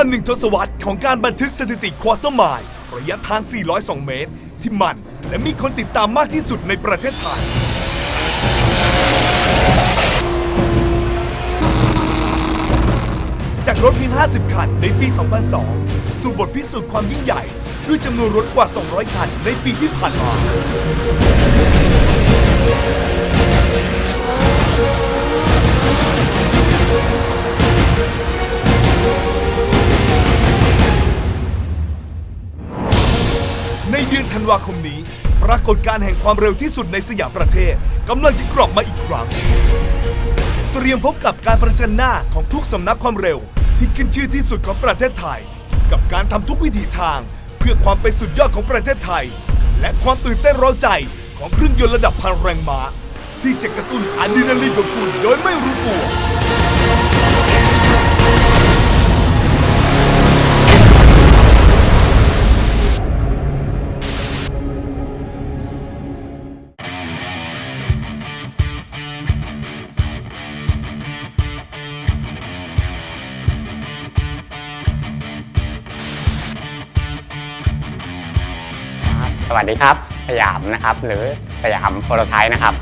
กว่าหนึ่งทศวรรษของการบันทึกสถิติควอเตอร์ไมล์ระยะทาง 402 เมตร ที่มันและมีคนติดตามมากที่สุดในประเทศไทย จากรถเพียง 50 คันในปี 2002 สู่บทพิสูจน์ความยิ่งใหญ่ ด้วยจำนวนรถกว่า 200 คันในปีที่ผ่านมาใน ธันวาคมนี้ ปรากฏการณ์แห่งความเร็วที่สุดในสยามประเทศกำลังจะกลับมาอีกครั้ง เตรียมพบกับการประจันหน้าของทุกสำนักความเร็ว ที่ขึ้นชื่อที่สุดของประเทศไทย กับการทำทุกวิถีทาง เพื่อความเป็นสุดยอดของประเทศไทย และความตื่นเต้นเร้าใจของเครื่องยนต์ระดับพันแรงม้า ที่จะกระตุ้นอะดรีนาลีนของคุณโดยไม่รู้ตัว สวัสดีครับ สยามนะครับ หรือสยามโปรโตไทป์นะครับ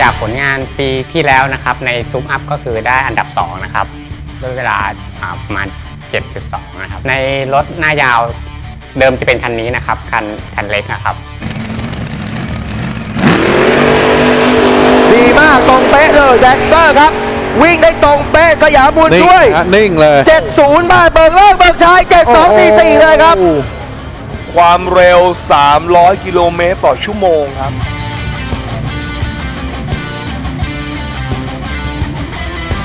จากผลงานปีที่แล้วนะครับในซุปอัพก็คือได้อันดับ 2 นะครับ ด้วยเวลาอ่าประมาณ 7.2 นะครับ ในรถหน้ายาวเดิมจะเป็นคันนี้นะครับ คันคันเล็กนะครับ ดีมากตรงเป๊ะเลยแด็กสเตอร์ครับ วิ่งได้ตรงเป๊ะสยามบุญนิ่งช่วยฮะนิ่งเลย70บ้านเบิกเลิกเบิกชาย7244เลยครับโอ้โหความเร็ว 300 กิโลเมตรต่อชั่วโมงครับ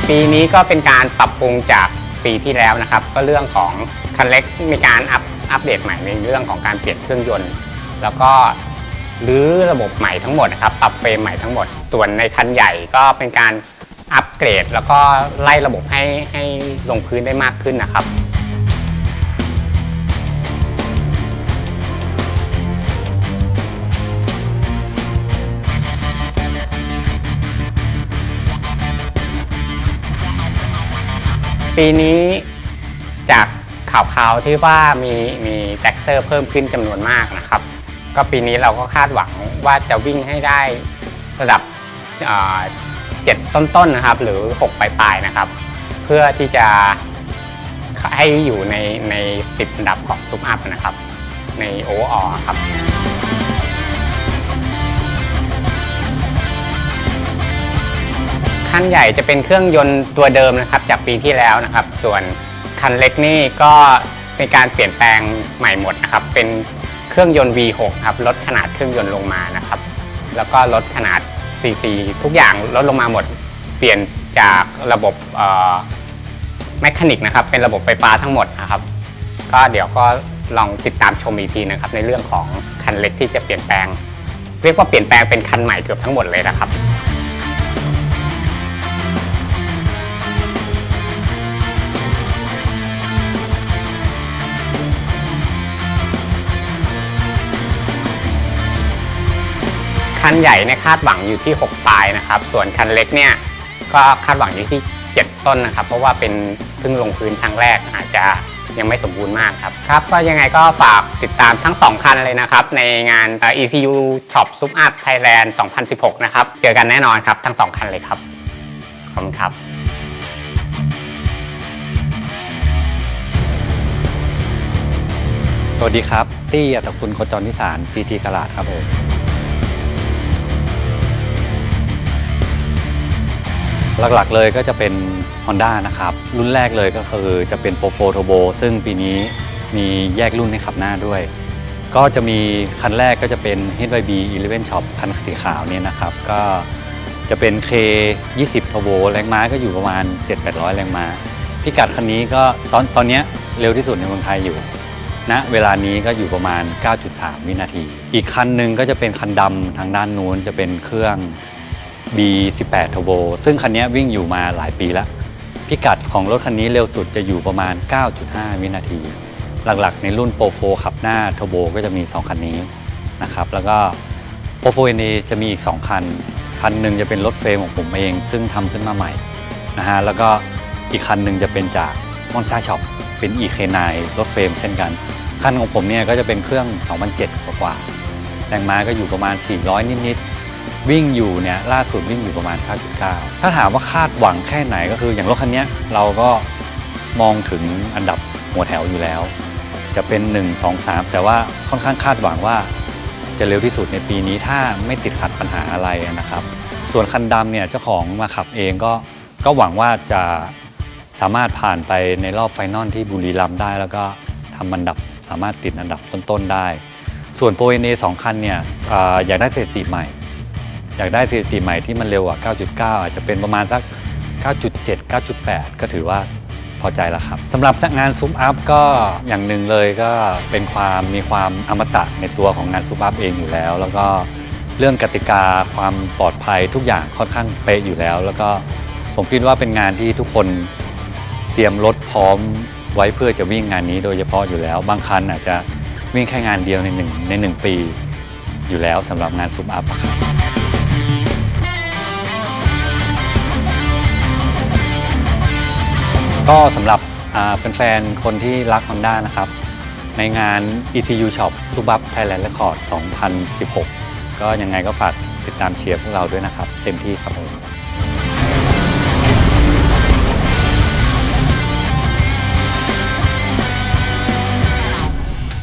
ปีนี้ก็เป็นการปรับปรุงจากปีที่แล้วนะครับ ก็เรื่องของคันเล็กมีการอัปอัปเดตใหม่ในเรื่องของการเปลี่ยนเครื่องยนต์ แล้วก็รื้อระบบใหม่ทั้งหมดนะครับปรับเฟรมใหม่ทั้งหมด ส่วนในคันใหญ่ก็เป็นการ อัปเกรด แล้วก็ไล่ระบบให้ให้ลงพื้นได้มากขึ้นนะครับปีนี้จากข่าวข่าวๆที่ว่ามีมีแท็กเตอร์เพิ่มขึ้นจำนวนมากนะครับ ก็ปีนี้เราก็คาดหวังว่าจะวิ่งให้ได้ระดับ เจ็ดต้นๆนนะครับ หรือ 6 ปลายๆนะครับ เพื่อที่จะให้อยู่ในในติดอันดับของซุปอัพนะครับ ในโอออครับคันใหญ่จะเป็นเครื่องยนต์ตัวเดิมนะครับ จากปีที่แล้วนะครับ ส่วนคันเล็กนี่ก็เป็นการเปลี่ยนแปลงใหม่หมดนะครับ เป็นเครื่องยนต์ V6 ครับลดขนาดเครื่องยนต์ลงมานะครับ แล้วก็ลดขนาด CC ทุกอย่างลดลงมาหมด เปลี่ยนจากระบบแมคานิกนะครับ เป็นระบบไฟฟ้าทั้งหมดนะครับ ก็เดี๋ยวก็ลองติดตามชมอีกทีนะครับ ในเรื่องของคันเล็กที่จะเปลี่ยนแปลง เรียกว่าเปลี่ยนแปลงเป็นคันใหม่เกือบทั้งหมดเลยนะครับ คันใหญ่เนี่ยคาดหวังอยู่ที่ 6 ปลายนะครับ ส่วนคันเล็กเนี่ยก็คาดหวังอยู่ที่ 7 ต้นนะครับ เพราะว่าเป็นเพิ่งลงพื้นครั้งแรกอาจจะยังไม่สมบูรณ์มากครับครับ ก็ยังไงก็ฝากติดตามทั้ง 2 คันเลยนะครับ ในงาน ECU Shop Sup Up Thailand 2016 นะครับ เจอกันแน่นอนครับ ทั้ง 2 คันเลยครับ ขอบคุณครับสวัสดีครับ ตี้อัตคุณโคจรนิสาร GT กลาดครับผม หลักๆเลยก็จะเป็น Honda นะครับ รุ่นแรกเลยก็คือจะเป็น Pro 4 Turbo ซึ่งปีนี้มีแยกรุ่นให้ขับหน้าด้วย ก็จะมีคันแรกก็จะเป็น HYB 11 Shop คันสีขาวเนี่ยนะครับ ก็จะเป็น K 20 Turbo แรงม้าก็อยู่ประมาณ 7-800 แรงม้า พิกัดคันนี้ก็ตอนตอนนี้เร็วที่สุดในเมืองไทยอยู่ณเวลานี้ก็อยู่ประมาณ 9.3 วินาที อีกคันหนึ่งก็จะเป็นคันดำทางด้านนู้นจะเป็นเครื่อง B18 Turbo ซึ่งคันนี้วิ่งอยู่มาหลายปีแล้ว พิกัดของรถคันนี้เร็วสุดจะอยู่ประมาณ 9.5 วินาที หลักๆ ในรุ่น Pro 4ขับหน้า Turbo ก็จะมี 2 คันนี้นะครับ แล้วก็โ o โฟเอจะมีอีก 2 คัน คันหนึ่งจะเป็นรถเฟรมของผมเอง ซึ่งทำขึ้นมาใหม่นะฮะ แล้วก็อีกคันหนึ่งจะเป็นจากมอนซาช็อปเป็น EK9 รถเฟรมเช่นกัน คันของผมเนี่ยก็จะเป็นเครื่อง 2007 กว่าๆแรงม้าก็อยู่ประมาณ 400 นิดๆ วิ่งอยู่เนี่ยล่าสุดวิ่งอยู่ประมาณ 9.9 ถ้าถามว่าคาดหวังแค่ไหนก็คืออย่างรถคันนี้เราก็มองถึงอันดับหัวแถวอยู่แล้ว จะเป็น 1 2 3 แต่ว่าค่อนข้างคาดหวังว่าจะเร็วที่สุดในปีนี้ถ้าไม่ติดขัดปัญหาอะไรนะครับ ส่วนคันดำเนี่ยเจ้าของมาขับเองก็ก็หวังว่าจะสามารถผ่านไปในรอบไฟนอลที่บุรีรัมย์ได้ แล้วก็ทำอันดับสามารถติดอันดับต้นๆได้ ส่วนโปรเอเนสองคันเนี่ยออยากได้สถิติใหม่ อยากได้สถิติใหม่ที่มันเร็วกว่า 9.9 อาจจะเป็นประมาณสัก 9.7 9.8 ก็ถือว่าพอใจแล้วครับสำหรับงานซุปอัพก็อย่างหนึ่งเลยก็เป็นความมีความอมตะในตัวของงานซุปอัพเองอยู่แล้ว แล้วก็เรื่องกติกาความปลอดภัยทุกอย่างค่อนข้างเป๊ะอยู่แล้ว แล้วก็ผมคิดว่าเป็นงานที่ทุกคนเตรียมรถพร้อมไว้เพื่อจะวิ่งงานนี้โดยเฉพาะอยู่แล้ว บางคันอาจจะวิ่งแค่งานเดียวในหนึ่งในหนึ่งปี อยู่แล้วสำหรับงานซุปอัพครับ ก็สำหรับแฟนๆ คนที่รัก Honda นะครับ ในงาน ETU Shop s u b a b Thailand Record 2016 ก็ยังไงก็ฝากติดตามเชียร์พวกเราด้วยนะครับ เต็มที่ครับผม